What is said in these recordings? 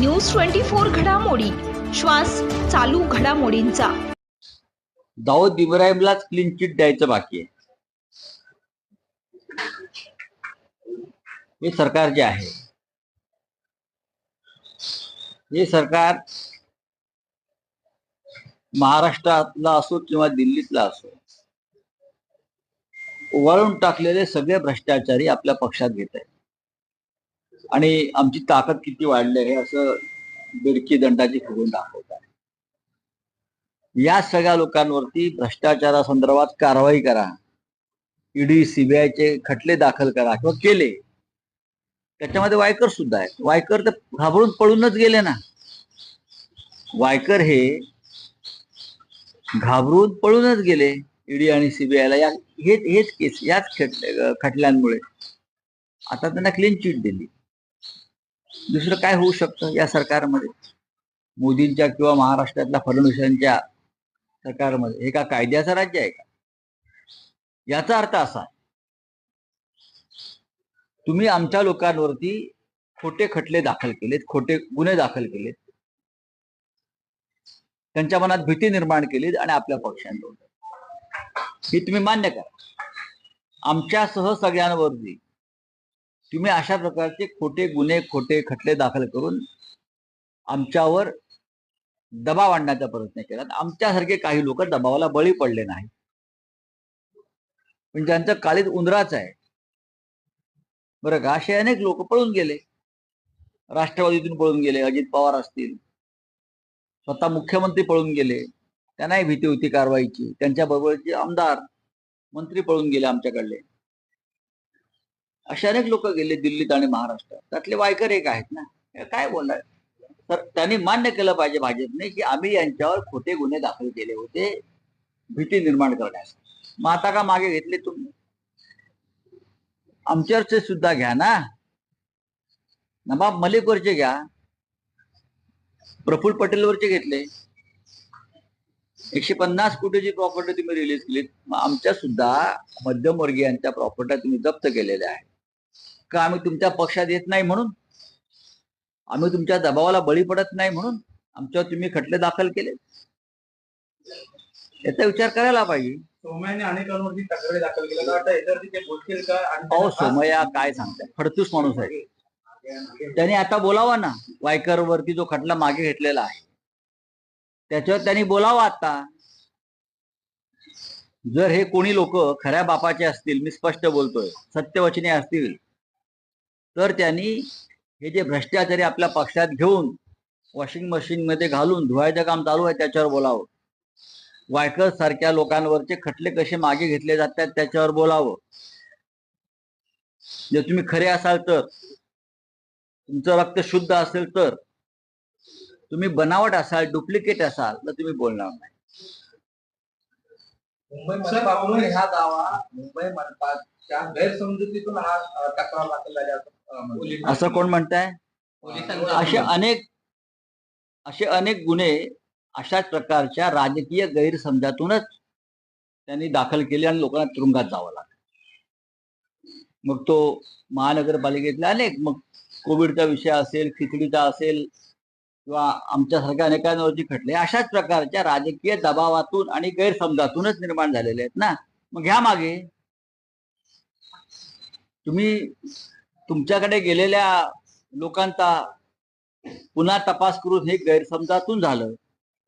News twenty four घडामोडी. श्वास चालू घडामोडींचा. दाऊद इब्राहिमलाच क्लीन चिट द्यायचं बाकी आहे. हे सरकार जे आहे हे सरकार महाराष्ट्रातला असो किंवा दिल्लीतला असो वळून टाकलेले सगळे भ्रष्टाचारी आपल्या पक्षात घेत आहेत. आणि आमची ताकद किती वाढली आहे असं बिडकी दंडाची फुगून दाखवत आहे. या सगळ्या लोकांवरती भ्रष्टाचारासंदर्भात कारवाई करा. ईडी सीबीआयचे खटले दाखल करा किंवा केले. त्याच्यामध्ये वायकर सुद्धा आहेत. वायकर तर घाबरून पळूनच गेले ना. वायकर हे घाबरून पळूनच गेले ईडी आणि सीबीआयला या हेच हेच केस याच खटल्यांमुळे. आता त्यांना क्लीन चिट दिली. दुसरं काय होऊ शकतं या सरकारमध्ये? मोदींच्या किंवा महाराष्ट्रातल्या फडणवीसांच्या सरकारमध्ये? हे का कायद्याचं राज्य आहे का? याचा अर्थ असा तुम्ही आमच्या लोकांवरती खोटे खटले दाखल केलेत खोटे गुन्हे दाखल केलेत. त्यांच्या मनात भीती निर्माण केली आणि आपल्या पक्षांवर. हे तुम्ही मान्य करा. आमच्यासह सगळ्यांवरती तुम्ही अशा प्रकारचे खोटे गुन्हे खोटे खटले दाखल करून आमच्यावर दबाव आणण्याचा प्रयत्न केला आमच्यासारखे काही लोक दबावाला बळी पडले नाही पण ज्यांचं काळीत उंदराच आहे बरं का असे अनेक लोक पळून गेले. राष्ट्रवादीतून पळून गेले अजित पवार असतील. स्वतः मुख्यमंत्री पळून गेले. त्यांनाही भीती होती कारवाईची. त्यांच्या बरोबरचे आमदार मंत्री पळून गेले आमच्याकडले. असे अनेक लोक गेले दिल्लीत आणि महाराष्ट्रात. त्यातले वायकर एक आहेत ना. काय बोलणार? तर त्यांनी मान्य केलं पाहिजे भाजपने की आम्ही यांच्यावर खोटे गुन्हे दाखल केले होते भीती निर्माण करण्यास. मग आता का मागे घेतले तुम्ही? आमच्यावरचे सुद्धा घ्या ना. नवाब मलिकवरचे घ्या. प्रफुल्ल पटेलवरचे घेतले. एकशे पन्नास कोटीची प्रॉपर्टी तुम्ही रिलीज केली मग आमच्या सुद्धा मध्यमवर्गीयांच्या प्रॉपर्ट्या तुम्ही जप्त केलेल्या आहेत. का आम्ही तुमच्या पक्षात येत नाही म्हणून. आम्ही तुमच्या दबावाला बळी पडत नाही म्हणून आमच्यावर तुम्ही खटले दाखल केले. याचा विचार करायला पाहिजे. सोमयाने अनेकांवरती तक्रारी दाखल केल्या. अहो सोमय्या काय सांगताय? फडतूस माणूस आहे. त्याने आता बोलावा ना. वायकर वरती जो खटला मागे घेतलेला आहे. त्याच्यावर त्यांनी बोलावा आता. जर हे कोणी लोक खऱ्या बापाचे असतील मी स्पष्ट बोलतोय. सत्यवचने असतील. तर त्यांनी हे जे भ्रष्टाचारी आपल्या पक्षात घेऊन वॉशिंग मशीन मध्ये घालून धुवायचं काम चालू आहे त्याच्यावर बोलावं. वायकर सारख्या लोकांवरचे खटले कसे मागे घेतले जातात त्याच्यावर बोलावं. जर तुम्ही खरे असाल तर तुमचं रक्त शुद्ध असेल तर तुम्ही बनावट असाल डुप्लिकेट असाल तर तुम्ही बोलणार नाही. मुंबई मनपाकडून हा दावा मुंबई मनपाच्या गैरसमजुतीतून हा तक्रार दाखल असं, कोण म्हणताय? असे अनेक असे अनेक गुन्हे अशाच प्रकारच्या राजकीय गैरसमजातूनच त्यांनी दाखल केले आणि लोकांना तुरुंगात जावं लागलं. मग तो महानगरपालिकेतले अनेक मग कोविडचा विषय असेल खिचडीचा असेल किंवा आमच्यासारख्या अनेकांवरती खटले अशाच प्रकारच्या राजकीय दबावातून आणि गैरसमजातूनच निर्माण झालेले आहेत ना? मग ह्या मागे तुम्ही तुमच्याकडे गेलेल्या लोकांचा पुन्हा तपास करून हे गैरसमजातून झालं.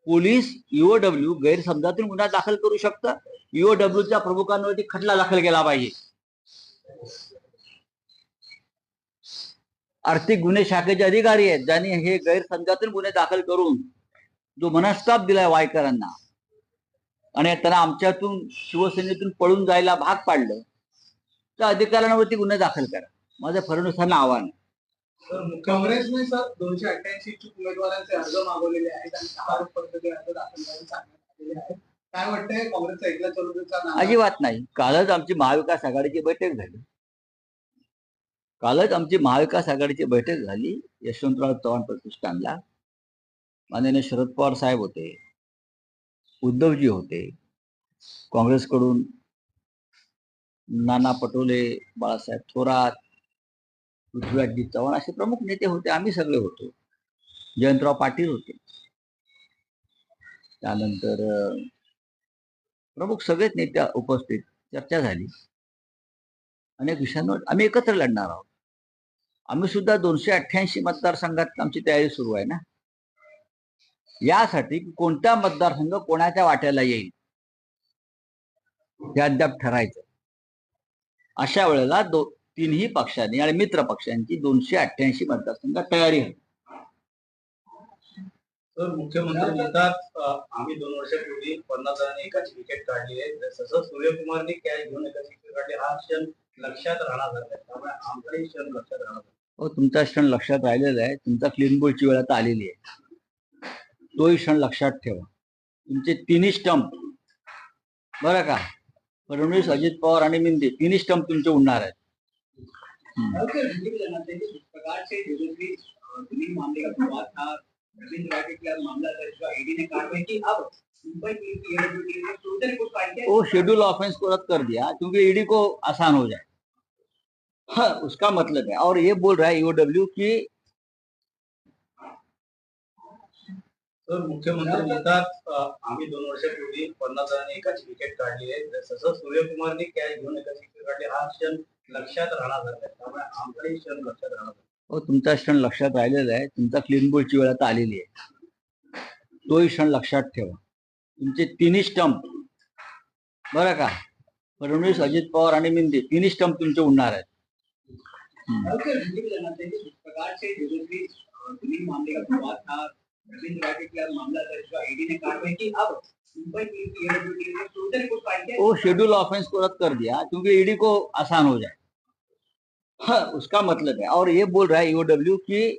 पोलीस युओडब्ल्यू गैरसमजातून गुन्हा दाखल करू शकतं. युओडब्ल्यूच्या प्रमुखांवरती खटला दाखल केला पाहिजे. आर्थिक गुन्हे शाखेचे अधिकारी आहेत ज्यांनी हे गैरसमजातून गुन्हे दाखल करून जो मनस्ताप दिलाय वायकरांना आणि त्यांना आमच्यातून शिवसेनेतून पळून जायला भाग पाडलं त्या अधिकाऱ्यांवरती गुन्हे दाखल करा. माझं फडणवीसांना आव्हान आहे. तर काँग्रेसने सर दोनशे अठ्ठ्याऐंशी इच्छुक उमेदवारांचे अर्ज मागवलेले आहेत आणि सहा पद्धती अर्ज दाखल करायला सांगण्यात आलेले आहेत. काय वाटतंय? काँग्रेसचा एकला चलुकेचा नाव अजिबात नाही. कालच आमची महाविकास आघाडीची बैठक झाली. कालच आमची महाविकास आघाडीची बैठक झाली. यशवंतराव चव्हाण प्रतिष्ठानला माननीय शरद पवार साहेब होते. उद्धवजी होते. काँग्रेसकडून नाना पटोले बाळासाहेब थोरात पृथ्वीराजजी चव्हाण असे प्रमुख नेते होते. आम्ही सगळे होतो. जयंतराव पाटील होते. त्यानंतर प्रमुख सगळेच नेत्या उपस्थित चर्चा झाली. अनेक विषयांवर आम्ही एकत्र लढणार आहोत. आम्ही सुद्धा दोनशे अठ्ठ्याऐंशी मतदारसंघात आमची तयारी सुरू आहे ना. यासाठी कोणता मतदारसंघ कोणाच्या वाट्याला येईल? हे अद्याप ठरायचं. अशा वेळेला दो तीनही पक्षांनी आणि मित्र पक्षांची दोनशे अठ्ठ्याऐंशी मतदारसंघात तयारी आहे तर मुख्यमंत्री म्हणतात आम्ही दोन वर्षापूर्वी पन्नास जणांनी एकाची विकेट काढली आहे. तसंच सूर्यकुमारने कॅच घेऊन एकाची विकेट काढली हा क्षण लक्षात राहणार त्यामुळे आमचाही क्षण लक्षात राहणार हो तुमचा क्षण लक्षात राहिलेला आहे. तुमचा क्लीन बोलची वेळ आता आलेली आहे. तोही क्षण लक्षात ठेवा. तुमचे तिन्ही स्टंप बरं का? फडणवीस अजित पवार आणि मिंदे तिन्ही स्टंप तुमचे उडणार आहेत. ओ वो शेड्यूल ऑफेंस को रद्द कर दिया. क्योंकि ईडी को आसान हो जाए. हाँ, उसका मतलब है। और ये बोल रहा है ईओडब्ल्यू की मुख्यमंत्री म्हणतात अ, आम्ही दोन वर्षापूर्वी पन्नास जणांनी एकाची विकेट काढली आहे. तसंच सूर्यकुमारने कॅच घेऊन एकाची विकेट काढली. हा क्षण लक्षात राहणार त्यामुळे आमचाही क्षण लक्षात राहणार. हो तुमचा क्षण लक्षात राहिलेला आहे. तुमचा क्लीन बोलची वेळ आता आलेली आहे. तोही क्षण लक्षात ठेवा. तुमचे तिन्ही स्टंप बरं का? फडणवीस अजित पवार आणि मिंदे तिन्ही स्टंप तुमचे उडणार आहेत. वो शेड्यूल ऑफेंस को रद्द कर दिया क्योंकि ईडी को आसान हो जाए। हाँ, उसका मतलब है। और ये बोल रहा है ईओडब्ल्यू की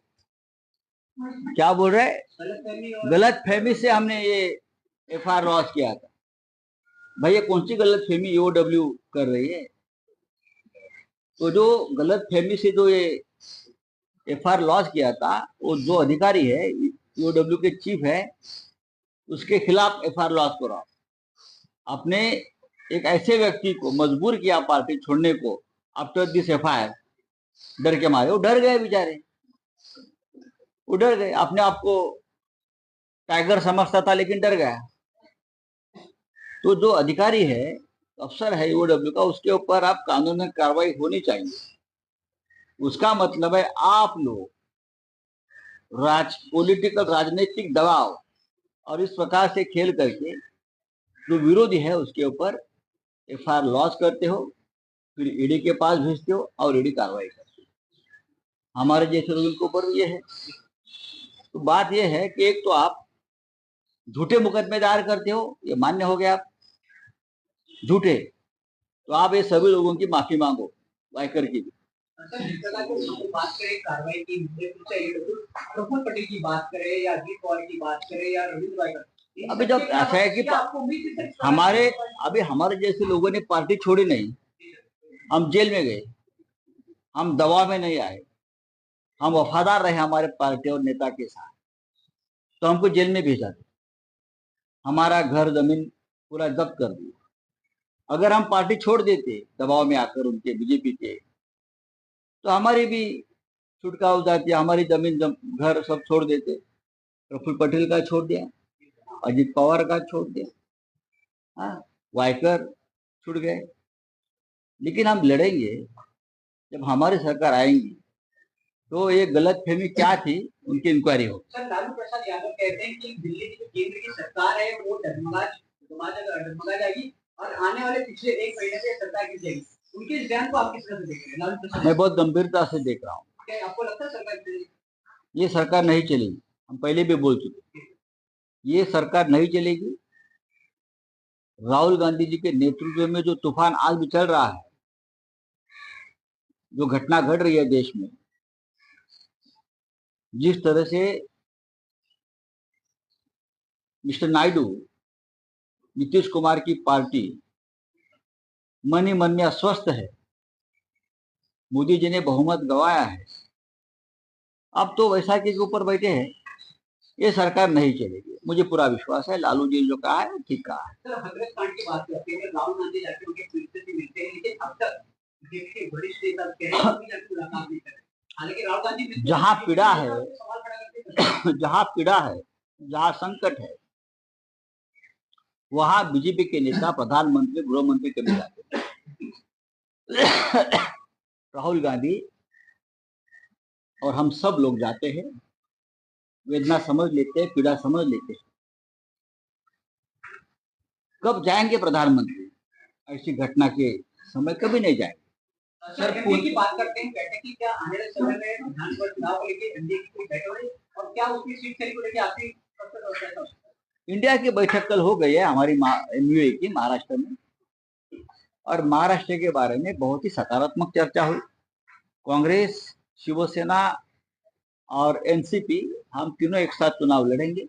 क्या बोल रहा है? गलत फहमी से हमने ये एफ़ आर लॉस किया था। भाई ये कौन सी गलत फहमी ईओडब्ल्यू कर रही है? तो जो गलत फहमी से जो ये एफ़ आर लॉस किया था, वो जो अधिकारी है ईओडब्ल्यू के चीफ है, उसके खिलाफ एफ़ आर लॉस करो। आपने एक ऐसे व्यक्ति को मजबूर किया पार्टी छोड़ने को आफ्टर दिस एफ़ डर के मारे। वो डर गए बेचारे। वो डर गए। अपने आपको टाइगर समझता था, लेकिन डर गया। तो जो अधिकारी है अफसर है ईओडब्ल्यू का, उसके ऊपर आप कानूनी कार्रवाई होनी चाहिए। उसका मतलब है आप लोग राज पॉलिटिकल राजनीतिक दबाव और इस प्रकार से खेल करके जो विरोधी है उसके ऊपर एफ़ आई लॉस करते हो, फिर ईडी के पास भेजते हो और ईडी कार्रवाई करते हो। हमारे जैसे लोगों के ऊपर ये है। तो बात यह है कि एक तो आप झूठे मुकदमे दायर करते हो, ये मान्य हो गया आप। झूठे। तो आप ये सभी लोगों की माफ़ी मांगो वाइकर की। भी सर जिस प्रकार से हम बात करें कार्रवाई की मुद्दे पर चाहिए प्रफुल्ल पटेल की बात करें या अजीत पवार की बात करें या रविंद्र भाई अभी जब ऐसा है कि? हमारे अभी हमारे जैसे लोगों ने पार्टी छोड़ी नहीं। हम जेल में गए। हम दवा में नहीं आए। हम वफादार रहे हमारे पार्टी और नेता के साथ। तो हमको जेल में भेजा था हमारा घर ज़मीन पूरा जब्त कर दिया। अगर हम पार्टी छोड़ देते दबाव में आकर उनके बीजेपी के तो हमारी भी छुटका हो जाती हमारी ज़मीन जम, घर सब छोड़ देते। प्रफुल्ल पटेल का छोड़ दिया अजित पवार का छोड़ दिया। हाँ वाइकर छूट गए। लेकिन हम लड़ेंगे जब हमारी सरकार आएँगी तो ये गलत फहमी क्या थी उनकी इंक्वायरी हो सर लालू प्रसाद यादव कहते हैं कि दिल्ली की जो केंद्र की सरकार है वो डगमगा डगमगा जाएगी। और आने वाले पिछले एक महीने से सरकार जाएगी उनके बयान को आप किस तरह से देख रहे हैं मैं बहुत गंभीरता से देख रहा हूँ। आपको लगता है सरकार ये सरकार नहीं चलेगी हम पहले भी बोल चुके ये सरकार नहीं चलेगी। राहुल गांधी जी के नेतृत्व में जो तूफ़ान आज भी चल रहा है जो घटना घट रही है देश में जिस तरह से मिस्टर नायडू नीतीश कुमार की पार्टी मन ही मन में अस्वस्थ है। मोदी जी ने बहुमत गवाया है। अब तो वैसाखी के ऊपर बैठे हैं। ये सरकार नहीं चलेगी। मुझे पूरा विश्वास है। लालू जी जो कहा है ठीक कहा है। जहाँ पीड़ा है। जहाँ पीड़ा है जहाँ संकट है वहाँ बीजेपी के नेता, प्रधानमंत्री गृह मंत्री कभी जाते राहुल गांधी और हम सब लोग जाते हैं। वेदना समझ लेते हैं, पीड़ा समझ लेते हैं। कब जाएँगे प्रधानमंत्री? ऐसी घटना के समय कभी नहीं जाएँगे। सर की बात करते हैं बैठक की क्या आने वाले समय में विधानसभा चुनाव को लेकर एनडीए की कोई बैठक हो रही? और क्या उसकी सीट को लेकर आपकी इंडिया की बैठक कल हो गई है हमारी एमयूए की महाराष्ट्र में। और महाराष्ट्र के बारे में बहुत ही सकारात्मक चर्चा हुई। कांग्रेस शिवसेना और एनसीपी हम तीनों एक साथ चुनाव लड़ेंगे।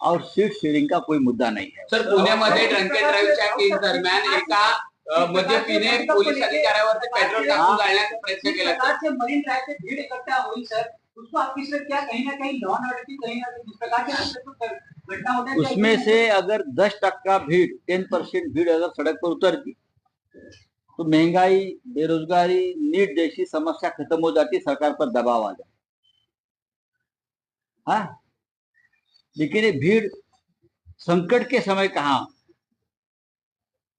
और सीट शेयरिंग का कोई मुद्दा नाही है। सर पुण्यामध्ये ड्रंक अँड ड्राईव्हच्या केस दरम्यान एका मद्यपीने पोलीस अधिकाऱ्यावरती पेट्रोल टाकून जाळण्याचा प्रयत्न केला प्रकार से मरीन ड्राइव पे भीड़ इकट्ठा हुई सर उसको आपकी सर क्या कहीं ना कहीं लॉ एंड ऑर्डर कहीं ना कहीं प्रकार घटना होता है उसमें से अगर दस टक्का भीड़ टेन परसेंट भीड़ अगर सड़क पर उतरती तो महँगाई बेरोजगारी नीट जैसी समस्या खत्म हो जाती सरकार पर दबाव आ जाता हाँ। लेकिन ये भीड़ संकट के समय कहाँ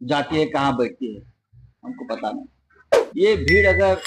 जाती है कहाँ बैठती है हमको पता नहीं। ये भीड़ अगर